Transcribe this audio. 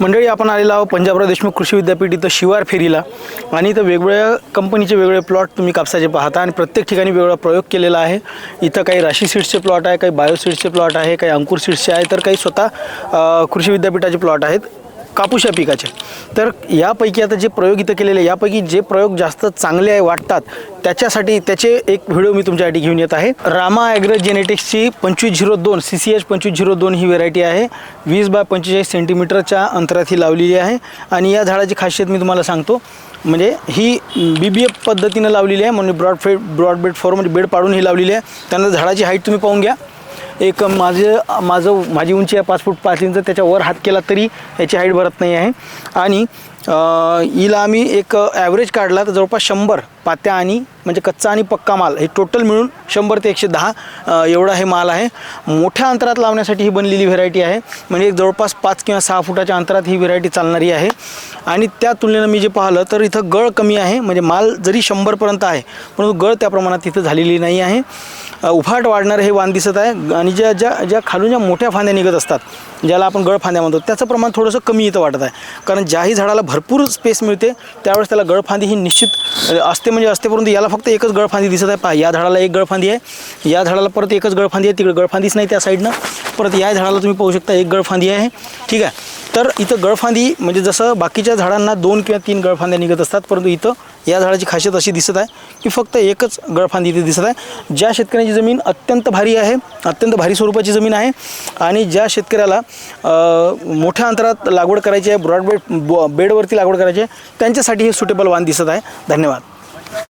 मंडळी आपण आलेलो आहोत पंजाबराव देशमुख कृषी विद्यापीठ इथं शिवार फेरीला. आणि इथं वेगवेगळ्या कंपनीचे वेगवेगळे प्लॉट तुम्ही कापसाचे पाहता आणि प्रत्येक ठिकाणी वेगवेगळा प्रयोग केलेला आहे. इथं काही राशी सीड्सचे प्लॉट आहे काही बायो सीड्सचे प्लॉट आहे काही अंकुर सीड्सचे आहे तर काही स्वतः कृषी विद्यापीठाचे प्लॉट आहेत. कापूस या पिकाचे. तर यापैकी आता जे प्रयोग इथं केलेले आहे, यापैकी जे प्रयोग जास्त चांगले आहे वाटतात त्याच्यासाठी त्याचे एक व्हिडिओ मी तुमच्यासाठी घेऊन येत आहे. रामा ॲग्रो जेनेटिक्सची पंचवीस झिरो दोन सी सी एच पंचवीस झिरो दोन ही व्हेरायटी आहे. वीस बाय पंचेचाळीस सेंटीमीटरच्या अंतरात ही लावलेली आहे. आणि या झाडाची खासियत मी तुम्हाला सांगतो म्हणजे ही बी बी एफ पद्धतीनं लावलेली आहे म्हणजे broad fed broad bed furrow म्हणजे बेड पाडून ही लावलेली आहे. त्यानंतर झाडाची हाईट तुम्ही पाहून घ्या. एक माझं माझं माझी उंची आहे पाच फूट पाच इंच त्याच्यावर हात केला तरी याची हाईट भरत नाही आहे. आणि हिला आम्ही एक ॲव्हरेज काढला तर जवळपास शंभर पात्या आणि म्हणजे कच्चा आणि पक्का माल. हे टोटल मिळून शंभर ते एकशे दहा एवढा हे माल आहे. मोठ्या अंतरात लावण्यासाठी ही बनलेली व्हेरायटी आहे. म्हणजे एक जवळपास पाच किंवा सहा फुटाच्या अंतरात ही व्हेरायटी चालणारी आहे. आणि त्या तुलनेनं मी जे पाहिलं तर इथं गळ कमी आहे. म्हणजे माल जरी शंभरपर्यंत आहे परंतु गळ त्या प्रमाणात तिथं झालेली नाही आहे. उफाट वाढणारं हे वाण दिसत आहे. आणि ज्या ज्या ज्या खालून ज्या मोठ्या फांद्या निघत असतात ज्याला आपण गळ फांद्या म्हणतो त्याचं प्रमाण थोडंसं कमी इथं वाटत आहे. कारण ज्याही झाडाला भरपूर स्पेस मिळते. त्यावेळेस त्याला गळफांदी ही निश्चित म्हणजे असते म्हणजे असते परंतु याला फक्त एकच गळफांदी दिसत आहे. पहा या झाडाला एक गळफांदी आहे. या झाडाला परत एकच गळफांदी आहे. तिकडे गळफांदीच नाही त्या साईडनं परत या झाडाला तुम्ही पाहू शकता एक गळफांदी आहे. ठीक आहे. तर इथं गळफांदी म्हणजे जसं बाकीच्या झाडांना दोन किंवा तीन गळफांद्या निघत असतात परंतु इथं या झाडाची खासियत अशी दिसत आहे की फक्त एकच गळफांदी इथे दिसत आहे. ज्या शेतकऱ्यांची जमीन अत्यंत भारी आहे अत्यंत भारी स्वरूपाची जमीन आहे आणि ज्या शेतकऱ्याला मोठ्या अंतरात लागवड करायची आहे ब्रॉड बेड बेडवरती लागवड करायची आहे त्यांच्यासाठी हे सुटेबल वाण दिसत आहे. धन्यवाद.